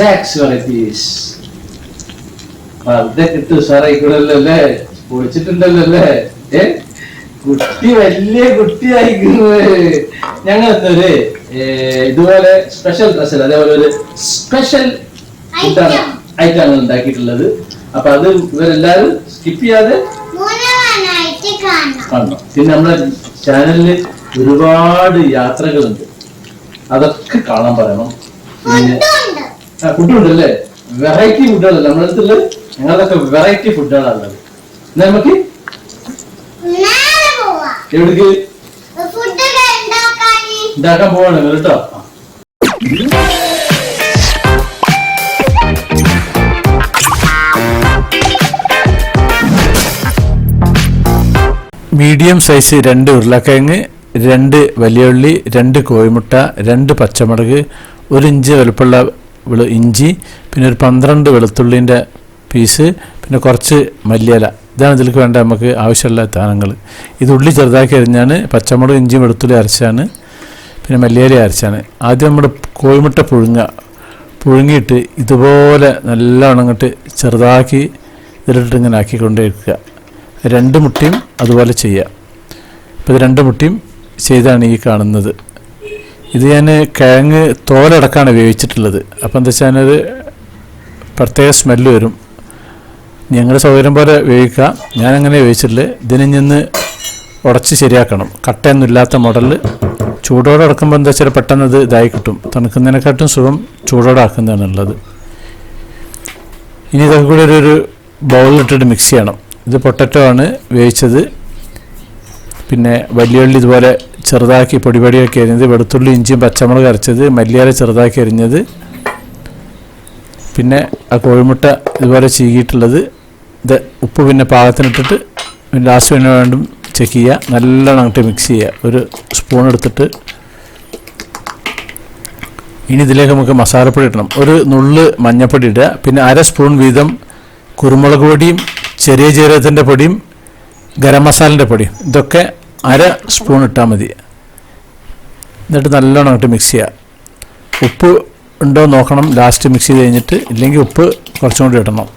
സാക്സ് varieties അതൊക്കെ ഇട്ട് ഉഷാറായിക്കൂടല്ലോ അല്ലേ പൊളിച്ചിട്ടുണ്ടല്ലോ അല്ലേ ഏ? കുട്ടി വലിയ കുട്ടിയായിക്കുന്നത് ഞങ്ങൾ എന്തൊരു ഇതുപോലെ സ്പെഷ്യൽ ഡ്രസ്സിൽ അതേപോലെ ഒരു സ്പെഷ്യൽ. ഐറ്റാണ് ഉണ്ടാക്കിയിട്ടുള്ളത്. അപ്പൊ അത് ഇവരെല്ലാരും സ്കിപ്പ് ചെയ്യാതെ കാണണം. പിന്നെ നമ്മുടെ ചാനലിൽ ഒരുപാട് യാത്രകളുണ്ട്. അതൊക്കെ കാണാൻ പറയണം. പിന്നെ ഫുഡുണ്ടല്ലേ വെറൈറ്റി ഫുഡുകളല്ല നമ്മുടെ അടുത്തുള്ള ഞങ്ങളതൊക്കെ വെറൈറ്റി ഫുഡുകളാണുള്ളത് എന്നാ നമുക്ക് എവിടേക്ക്? ഉണ്ടാക്കാൻ പോവാണ്. കേട്ടോ മീഡിയം സൈസ് രണ്ട് ഉരുളക്കിഴങ്ങ് രണ്ട് വലിയ ഉള്ളി രണ്ട് കോഴിമുട്ട രണ്ട് പച്ചമുളക് ഒരു ഇഞ്ച് വലുപ്പമുള്ള വെളു ഇഞ്ചി പിന്നെ ഒരു പന്ത്രണ്ട് വെളുത്തുള്ളിന്റെ പീസ് പിന്നെ കുറച്ച് മല്ലിയില. ഇതാണ് ഇതിലേക്ക് വേണ്ട നമുക്ക് ആവശ്യമുള്ള താനങ്ങൾ ഇത് ഉള്ളി ചെറുതാക്കി അരിഞ്ഞാണ് പച്ചമുളക് ഇഞ്ചി വെളുത്തുള്ളി അരച്ചാണ് പിന്നെ മല്ലിയില അരച്ചാണ്. ആദ്യം നമ്മൾ കോഴിമുട്ട പുഴുങ്ങുക പുഴുങ്ങിയിട്ട് ഇതുപോലെ നല്ല ഉണങ്ങിട്ട് ചെറുതാക്കി ഇതിലിട്ട് ഇങ്ങനെ ആക്കിക്കൊണ്ടേ ഇരിക്കുക രണ്ട് മുട്ടയും അതുപോലെ ചെയ്യുക. ഇപ്പോൾ ഇത് രണ്ട് മുട്ടയും ചെയ്താണ് ഈ കാണുന്നത്. ഇത് ഞാൻ കിഴങ്ങ് തോലടക്കാണ് വേവിച്ചിട്ടുള്ളത് അപ്പോൾ എന്താ വെച്ചാൽ അതിനൊരു പ്രത്യേക സ്മെല്ല് വരും. ഞങ്ങളുടെ സൗകര്യം പോലെ വേവിക്കുക ഞാനങ്ങനെ വേവിച്ചിട്ടില്ല ഇതിനെ നിന്ന് ഉടച്ച് ശരിയാക്കണം. കട്ടയൊന്നും ഇല്ലാത്ത മോഡലിൽ ചൂടോടെ അടക്കുമ്പോൾ എന്താ വെച്ചാൽ പെട്ടെന്ന് അത് ഇതായി കിട്ടും. തണുക്കുന്നതിനെക്കാട്ടും സുഖം ചൂടോടെ ആക്കുന്നതാണ് ഉള്ളത് ഇനി ഇതൊക്കെ കൂടി ഒരു ബൗളിലിട്ടിട്ട് മിക്സ് ചെയ്യണം. ഇത് പൊട്ടറ്റോ ആണ് വേവിച്ചത് പിന്നെ വലിയുള്ളി ഇതുപോലെ ചെറുതാക്കി പൊടിപൊടിയൊക്കെ എരിഞ്ഞത് വെളുത്തുള്ളി ഇഞ്ചിയും പച്ചമുളക് അരച്ചത് മല്ലിയില ചെറുതാക്കി അരിഞ്ഞത് പിന്നെ ആ കോഴിമുട്ട ഇതുപോലെ ചീകിയിട്ടുള്ളത്. ഇത് ഉപ്പ് പിന്നെ പാകത്തിനിട്ടിട്ട് ലാസ്റ്റ് പിന്നെ വേണ്ടും ചെക്ക് ചെയ്യുക. നല്ലോണം അങ്ങോട്ട് മിക്സ് ചെയ്യുക. ഒരു സ്പൂൺ എടുത്തിട്ട്. ഇനി ഇതിലേക്ക് നമുക്ക് മസാലപ്പൊടി ഇടണം. ഒരു നുള്ള് മഞ്ഞപ്പൊടി ഇടുക. പിന്നെ അര സ്പൂൺ വീതം കുരുമുളക് പൊടിയും ചെറിയ ജീരകത്തിന്റെ പൊടിയും ഗരം മസാലന്റെ പൊടിയും. ഇതൊക്കെ അര സ്പൂൺ ഇട്ടാൽ മതി. എന്നിട്ട് നല്ലോണം അങ്ങോട്ട് മിക്സ് ചെയ്യുക ഉപ്പ് ഉണ്ടോ നോക്കണം. ലാസ്റ്റ് മിക്സ് ചെയ്ത് കഴിഞ്ഞിട്ട് ഇല്ലെങ്കിൽ ഉപ്പ് കുറച്ചും കൂടി ഇടണം.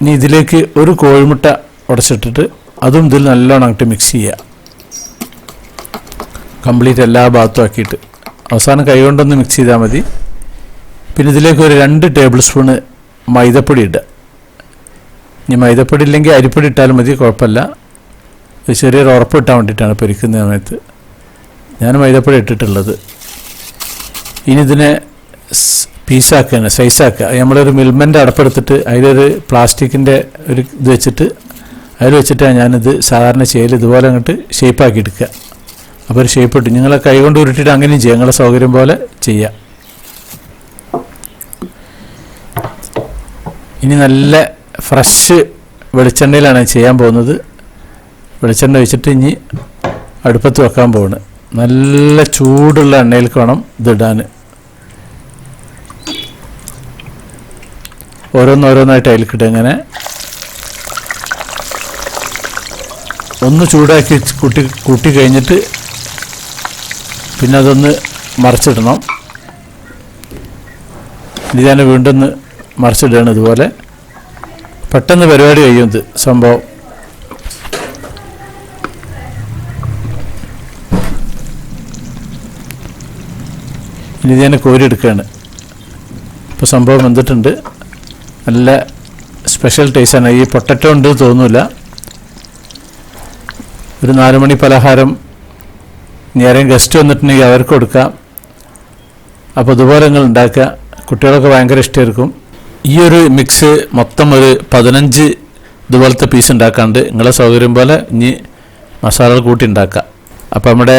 ഇനി ഇതിലേക്ക് ഒരു കോഴിമുട്ട ഉടച്ചിട്ടിട്ട് അതും ഇതിൽ നല്ലോണം അങ്ങോട്ട് മിക്സ് ചെയ്യുക കംപ്ലീറ്റ് എല്ലാ ഭാഗത്തും ആക്കിയിട്ട്. അവസാനം കൈകൊണ്ടൊന്ന് മിക്സ് ചെയ്താൽ മതി. പിന്നെ ഇതിലേക്ക് ഒരു രണ്ട് ടേബിൾ സ്പൂണ് മൈദപ്പൊടി ഇടുക. ഇനി മൈദപ്പൊടി ഇല്ലെങ്കിൽ അരിപ്പൊടി ഇട്ടാലും മതി കുഴപ്പമില്ല. ഒരു ചെറിയൊരു ഉറപ്പ് കിട്ടാൻ വേണ്ടിയിട്ടാണ് പൊരിക്കുന്ന സമയത്ത്. ഞാൻ മൈദപ്പൊടി ഇട്ടിട്ടുള്ളത്. ഇനി ഇതിനെ പീസാക്കുകയാണ് സൈസാക്കുക നമ്മളൊരു മിൽമന്റെ അടപ്പെടുത്തിട്ട് അതിലൊരു പ്ലാസ്റ്റിക്കിന്റെ ഒരു ഇത് വെച്ചിട്ട് അതിൽ വെച്ചിട്ടാണ് ഞാനിത് സാധാരണ ചെയ്യൽ ഇതുപോലെ അങ്ങോട്ട് ഷേപ്പാക്കി എടുക്കുക. അപ്പോൾ ഒരു ഷേപ്പ് ഇട്ട്. നിങ്ങളെ കൈ കൊണ്ട് ഉരുട്ടിയിട്ട് അങ്ങനെയും ചെയ്യാം. നിങ്ങളെ സൗകര്യം പോലെ ചെയ്യാം. ഇനി നല്ല ഫ്രഷ് വെളിച്ചെണ്ണയിലാണ് ചെയ്യാൻ പോകുന്നത്. വെളിച്ചെണ്ണ വെച്ചിട്ട് ഇനി അടുപ്പത്ത് വെക്കാൻ പോവാണ്. നല്ല ചൂടുള്ള എണ്ണയിലേക്ക് വേണം ഇതിടാൻ ഓരോന്നോരോന്നായിട്ട് അതിലേക്കിട്ട് ഇങ്ങനെ. ഒന്ന് ചൂടാക്കി കൂട്ടി കൂട്ടി കഴിഞ്ഞിട്ട് പിന്നെ അതൊന്ന് മറിച്ചിടണം. ഇതാണ് വീണ്ടും മറിച്ചിടുകയാണ് ഇതുപോലെ. പെട്ടെന്ന് പരിപാടി കഴിയും ഇത് സംഭവം. ഇനി ഞാൻ കോരിയെടുക്കുകയാണ്. ഇപ്പോൾ സംഭവം വന്നിട്ടുണ്ട്. നല്ല സ്പെഷ്യൽ ടേസ്റ്റാണ് ഈ പൊട്ടറ്റോ ഉണ്ട് തോന്നില്ല ഒരു നാലുമണി പലഹാരം ഇനി ഗസ്റ്റ് വന്നിട്ടുണ്ടെങ്കിൽ അവർക്ക് കൊടുക്കാം. അപ്പോൾ ഇതുപോലെ നിങ്ങൾ ഉണ്ടാക്കുക. കുട്ടികളൊക്കെ ഭയങ്കര ഇഷ്ടമായിരിക്കും. ഈ ഒരു മിക്സ് മൊത്തം ഒരു പതിനഞ്ച് ഇതുപോലത്തെ പീസ് ഉണ്ടാക്കാണ്ട് നിങ്ങളെ സൗകര്യം പോലെ ഇനി മസാലകൾ കൂട്ടി ഉണ്ടാക്കുക അപ്പോൾ നമ്മുടെ